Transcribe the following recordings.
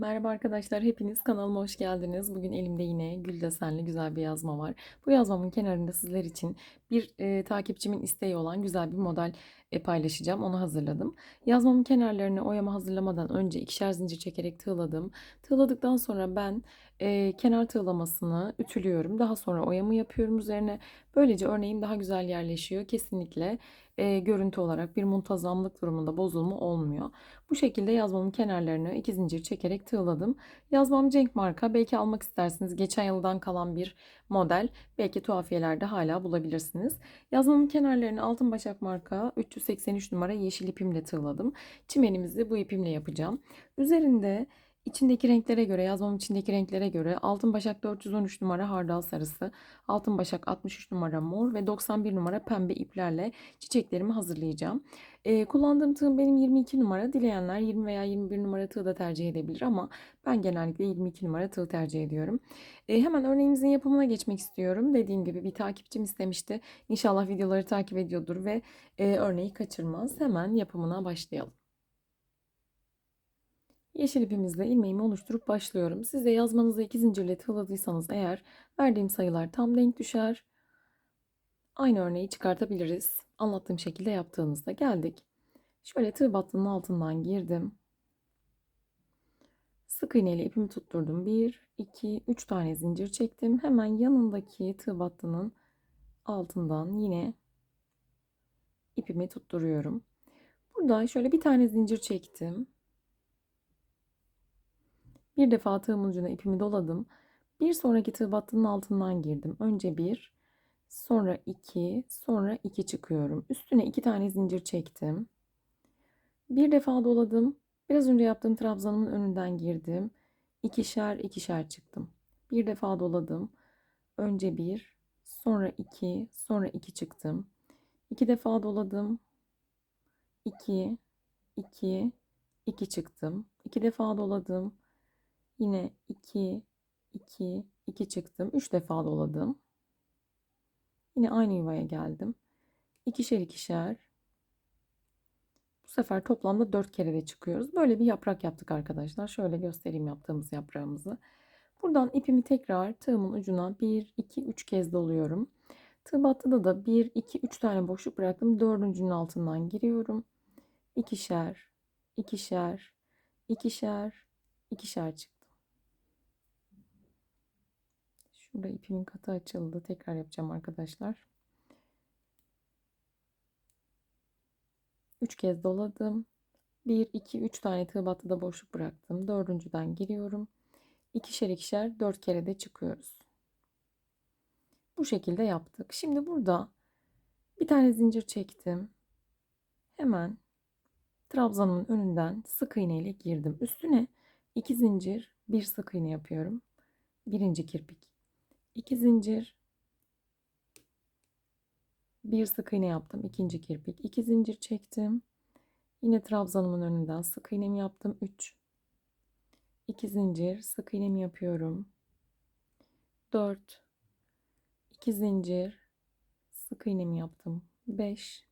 Merhaba arkadaşlar, hepiniz kanalıma hoş geldiniz. Bugün elimde yine gül desenli güzel bir yazma var. Bu yazmamın kenarında sizler için bir e, takipçimin isteği olan güzel bir model paylaşacağım. Onu hazırladım. Yazmamın kenarlarını oyama hazırlamadan önce ikişer zincir çekerek tığladım. Tığladıktan sonra ben e, kenar tığlamasını ütülüyorum. Daha sonra oyamı yapıyorum üzerine. Böylece örneğim daha güzel yerleşiyor. Kesinlikle e, görüntü olarak bir muntazamlık durumunda bozulma olmuyor. Bu şekilde yazmamın kenarlarını iki zincir çekerek tığladım. Yazmam Cenk marka. Belki almak istersiniz. Geçen yıldan kalan bir model. Belki tuhafiyelerde hala bulabilirsiniz. Yazmamın kenarlarını altın başak marka 383 numara yeşil ipimle tığladım. Çimenimizi bu ipimle yapacağım. Üzerinde İçindeki renklere göre, yazmamın içindeki renklere göre Altın Başak 413 numara hardal sarısı, Altın Başak 63 numara mor ve 91 numara pembe iplerle çiçeklerimi hazırlayacağım. Ee, kullandığım tığım benim 22 numara. Dileyenler 20 veya 21 numara tığ da tercih edebilir ama ben genellikle 22 numara tığ tercih ediyorum. Ee, hemen örneğimizin yapımına geçmek istiyorum. Dediğim gibi bir takipçim istemişti. İnşallah videoları takip ediyordur ve e, örneği kaçırmaz. Hemen yapımına başlayalım. Yeşil ipimizle ilmeğimi oluşturup başlıyorum. Siz de yazmanızı iki zincirle tığladıysanız eğer verdiğim sayılar tam denk düşer. Aynı örneği çıkartabiliriz. Anlattığım şekilde yaptığınızda geldik. Şöyle tığ battının altından girdim. Sık iğne ile ipimi tutturdum. 1, 2, 3 tane zincir çektim. Hemen yanındaki tığ battının altından yine ipimi tutturuyorum. Burada şöyle bir tane zincir çektim. Bir defa tığımın ucuna ipimi doladım. Bir sonraki tığ battının altından girdim. Önce bir, sonra iki, sonra iki çıkıyorum. Üstüne iki tane zincir çektim. Bir defa doladım. Biraz önce yaptığım trabzanımın önünden girdim. İkişer ikişer çıktım. Bir defa doladım. Önce bir, sonra iki, sonra iki çıktım. İki defa doladım. İki, iki, iki çıktım. İki defa doladım. Yine 2, 2, 2 çıktım. 3 defa doladım. Yine aynı yuvaya geldim. İkişer ikişer. Bu sefer toplamda 4 kere de çıkıyoruz. Böyle bir yaprak yaptık arkadaşlar. Şöyle göstereyim yaptığımız yaprağımızı. Buradan ipimi tekrar tığımın ucuna 1, 2, 3 kez doluyorum. Tığ battıda da 1, 2, 3 tane boşluk bıraktım. Dördüncünün altından giriyorum. İkişer, ikişer, ikişer, ikişer çıktı. Şurada ipimin katı açıldı. Tekrar yapacağım arkadaşlar. 3 kez doladım. 1, 2, 3 tane tığ battıda boşluk bıraktım. Dördüncüden giriyorum. İkişer ikişer 4 kere de çıkıyoruz. Bu şekilde yaptık. Şimdi burada bir tane zincir çektim. Hemen trabzanımın önünden sık iğne ile girdim. Üstüne 2 zincir, bir sık iğne yapıyorum. Birinci kirpik. 2 zincir. Bir sık iğne yaptım ikinci kirpik. 2 zincir çektim. Yine trabzanımın önünden sık iğnemi yaptım 3 2 zincir sık iğnemi yapıyorum 4 2 zincir sık iğnemi yaptım 5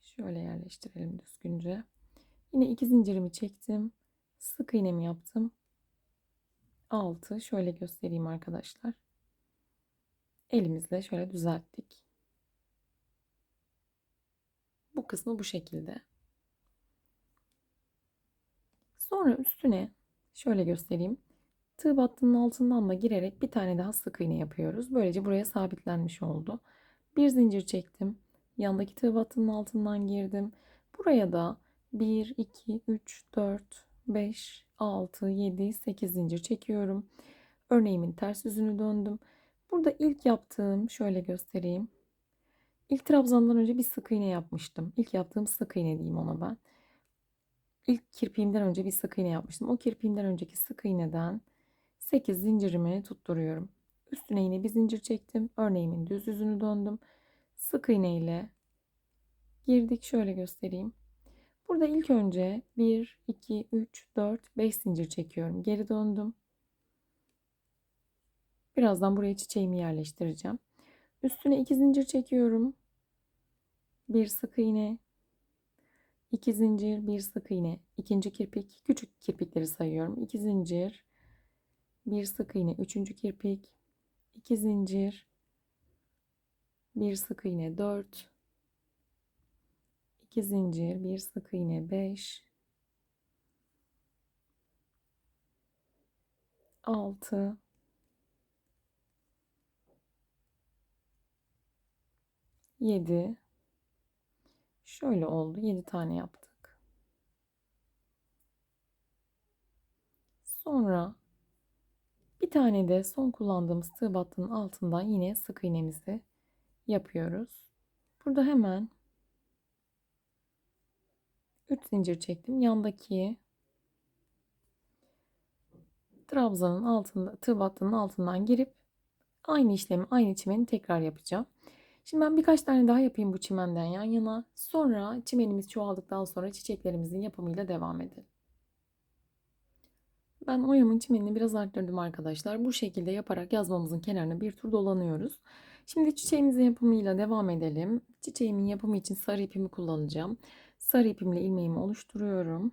şöyle yerleştirelim düzgünce. Yine 2 zincirimi çektim sık iğnemi yaptım 6 şöyle göstereyim arkadaşlar. Elimizle şöyle düzelttik. Bu kısmı bu şekilde. Sonra üstüne şöyle göstereyim. Tığ battının altından da girerek bir tane daha sık iğne yapıyoruz. Böylece buraya sabitlenmiş oldu. Bir zincir çektim. Yandaki tığ battının altından girdim. Buraya da 1, 2, 3, 4, 5, 6, 7, 8 zincir çekiyorum. Örneğimin ters yüzünü döndüm. Burada ilk yaptığım şöyle göstereyim. İlk trabzandan önce bir sık iğne yapmıştım. İlk yaptığım sık iğne diyeyim ona ben. İlk kirpiğimden önce bir sık iğne yapmıştım. O kirpiğimden önceki sık iğneden 8 zincirimi tutturuyorum. Üstüne yine bir zincir çektim. Örneğimin düz yüzünü döndüm. Sık iğne ile girdik. Şöyle göstereyim. Burada ilk önce 1, 2, 3, 4, 5 zincir çekiyorum. Geri döndüm. Birazdan buraya çiçeğimi yerleştireceğim. Üstüne 2 zincir çekiyorum. Bir sık iğne. 2 zincir, bir sık iğne, ikinci kirpik, küçük kirpikleri sayıyorum. 2 zincir, bir sık iğne, üçüncü kirpik, 2 zincir, bir sık iğne 4, 2 zincir, bir sık iğne 5, 6, 7, şöyle oldu. 7 tane yaptık. Sonra bir tane de son kullandığımız tığ battının altından yine sık iğnemizi yapıyoruz. Burada hemen 3 zincir çektim. Yandaki trabzanın altında, tığ altından girip aynı işlemi, aynı çimeni tekrar yapacağım. Şimdi ben birkaç tane daha yapayım bu çimenden yan yana. Sonra çimenimiz çoğaldıktan sonra çiçeklerimizin yapımıyla devam edelim. Ben oyamın çimenini biraz arttırdım arkadaşlar. Bu şekilde yaparak yazmamızın kenarına bir tur dolanıyoruz. Şimdi çiçeğimizin yapımıyla devam edelim. Çiçeğimin yapımı için sarı ipimi kullanacağım. Sarı ipimle ilmeğimi oluşturuyorum.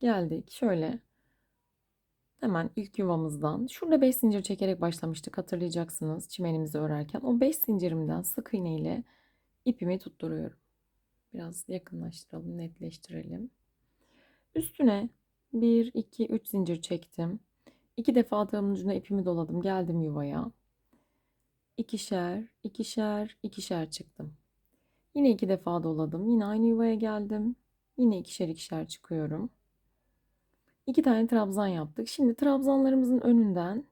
Geldik şöyle. Hemen ilk yuvamızdan şurada 5 zincir çekerek başlamıştık hatırlayacaksınız çimenimizi örerken. O 5 zincirimden sık iğne ile ipimi tutturuyorum. Biraz yakınlaştıralım, netleştirelim. Üstüne 1, 2, 3 zincir çektim. 2 defa tığımın ucuna ipimi doladım. Geldim yuvaya. İkişer, ikişer, ikişer çıktım. Yine iki defa doladım. Yine aynı yuvaya geldim. Yine ikişer ikişer çıkıyorum. İki tane trabzan yaptık. Şimdi trabzanlarımızın önünden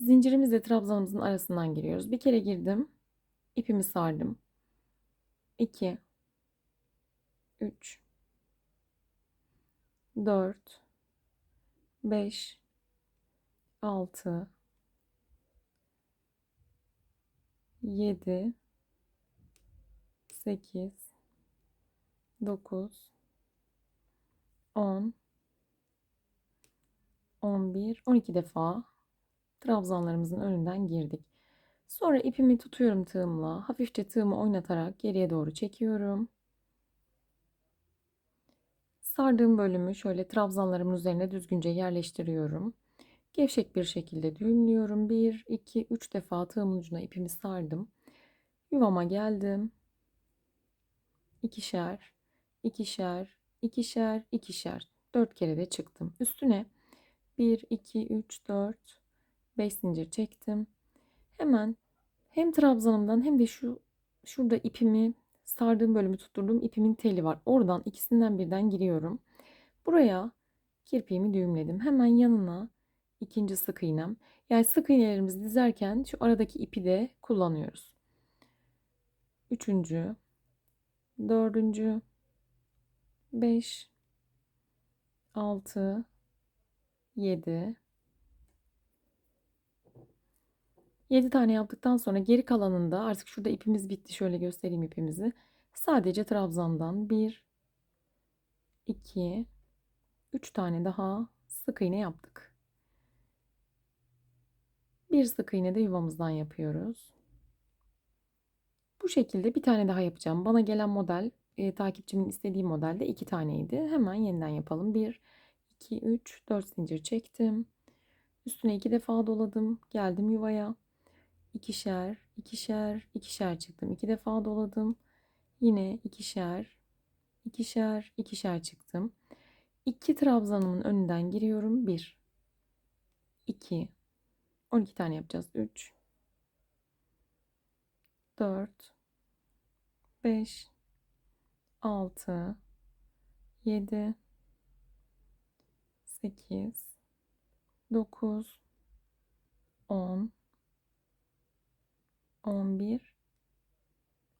zincirimizle trabzanımızın arasından giriyoruz. Bir kere girdim. ipimi sardım. 2 3 4 5 6 7 8 9 10 11 12 defa trabzanlarımızın önünden girdik. Sonra ipimi tutuyorum tığımla. Hafifçe tığımı oynatarak geriye doğru çekiyorum. Sardığım bölümü şöyle trabzanlarımın üzerine düzgünce yerleştiriyorum. Gevşek bir şekilde düğümlüyorum. 1, 2, 3 defa tığımın ucuna ipimi sardım. Yuvama geldim. İkişer, ikişer, ikişer, ikişer. 4 kere de çıktım. Üstüne 1, 2, 3, 4, 5 zincir çektim. Hemen hem trabzanımdan hem de şu şurada ipimi sardığım bölümü tutturduğum ipimin teli var. Oradan ikisinden birden giriyorum. Buraya kirpiğimi düğümledim. Hemen yanına ikinci sık iğnem. Yani sık iğnelerimizi dizerken şu aradaki ipi de kullanıyoruz. Üçüncü, dördüncü, beş, altı, yedi, 7 tane yaptıktan sonra geri kalanında artık şurada ipimiz bitti. Şöyle göstereyim ipimizi. Sadece trabzandan 1 2 3 tane daha sık iğne yaptık. Bir sık iğne de yuvamızdan yapıyoruz. Bu şekilde bir tane daha yapacağım. Bana gelen model e, takipçimin istediği modelde iki taneydi. Hemen yeniden yapalım. 1 2 3 4 zincir çektim. Üstüne iki defa doladım. Geldim yuvaya ikişer, ikişer, ikişer çıktım. İki defa doladım. Yine ikişer, ikişer, ikişer çıktım. İki trabzanımın önünden giriyorum. Bir, iki, on iki tane yapacağız. Üç, dört, beş, altı, yedi, sekiz, dokuz, on, 11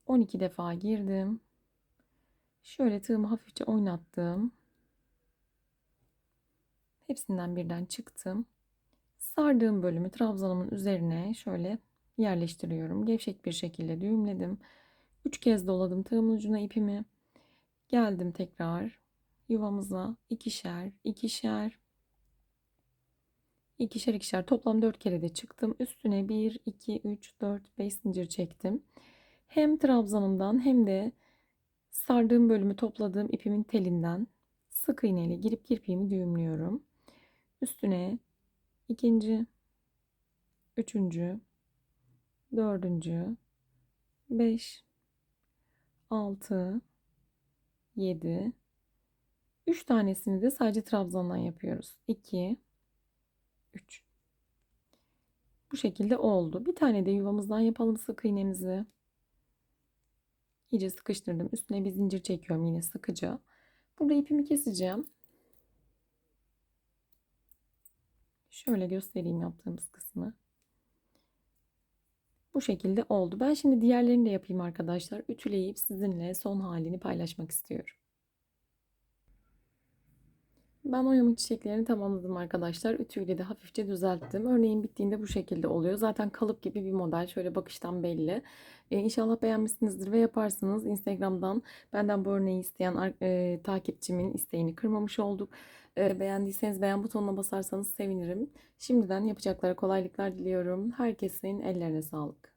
12 defa girdim. Şöyle tığımı hafifçe oynattım. Hepsinden birden çıktım. Sardığım bölümü trabzanımın üzerine şöyle yerleştiriyorum. Gevşek bir şekilde düğümledim. 3 kez doladım tığımın ucuna ipimi. Geldim tekrar yuvamıza ikişer, ikişer, İkişer ikişer toplam 4 kere de çıktım. Üstüne 1, 2, 3, 4, 5 zincir çektim. hem trabzanımdan hem de sardığım bölümü topladığım ipimin telinden sık iğneyle girip kirpiğimi düğümlüyorum. Üstüne ikinci, üçüncü, dördüncü, beş, altı, yedi, üç tanesini de sadece trabzandan yapıyoruz. 2, 3. Bu şekilde oldu. Bir tane de yuvamızdan yapalım sık iğnemizi. İyice sıkıştırdım. Üstüne bir zincir çekiyorum yine sıkıca. Burada ipimi keseceğim. Şöyle göstereyim yaptığımız kısmı. Bu şekilde oldu. Ben şimdi diğerlerini de yapayım arkadaşlar. Ütüleyip sizinle son halini paylaşmak istiyorum. Ben oyamış çiçeklerini tamamladım arkadaşlar. Ütüyle de hafifçe düzelttim. Örneğin bittiğinde bu şekilde oluyor. Zaten kalıp gibi bir model. Şöyle bakıştan belli. Ee, inşallah beğenmişsinizdir ve yaparsınız. Instagram'dan benden bu örneği isteyen e, takipçimin isteğini kırmamış olduk. E, beğendiyseniz beğen butonuna basarsanız sevinirim. Şimdiden yapacaklara kolaylıklar diliyorum. Herkesin ellerine sağlık.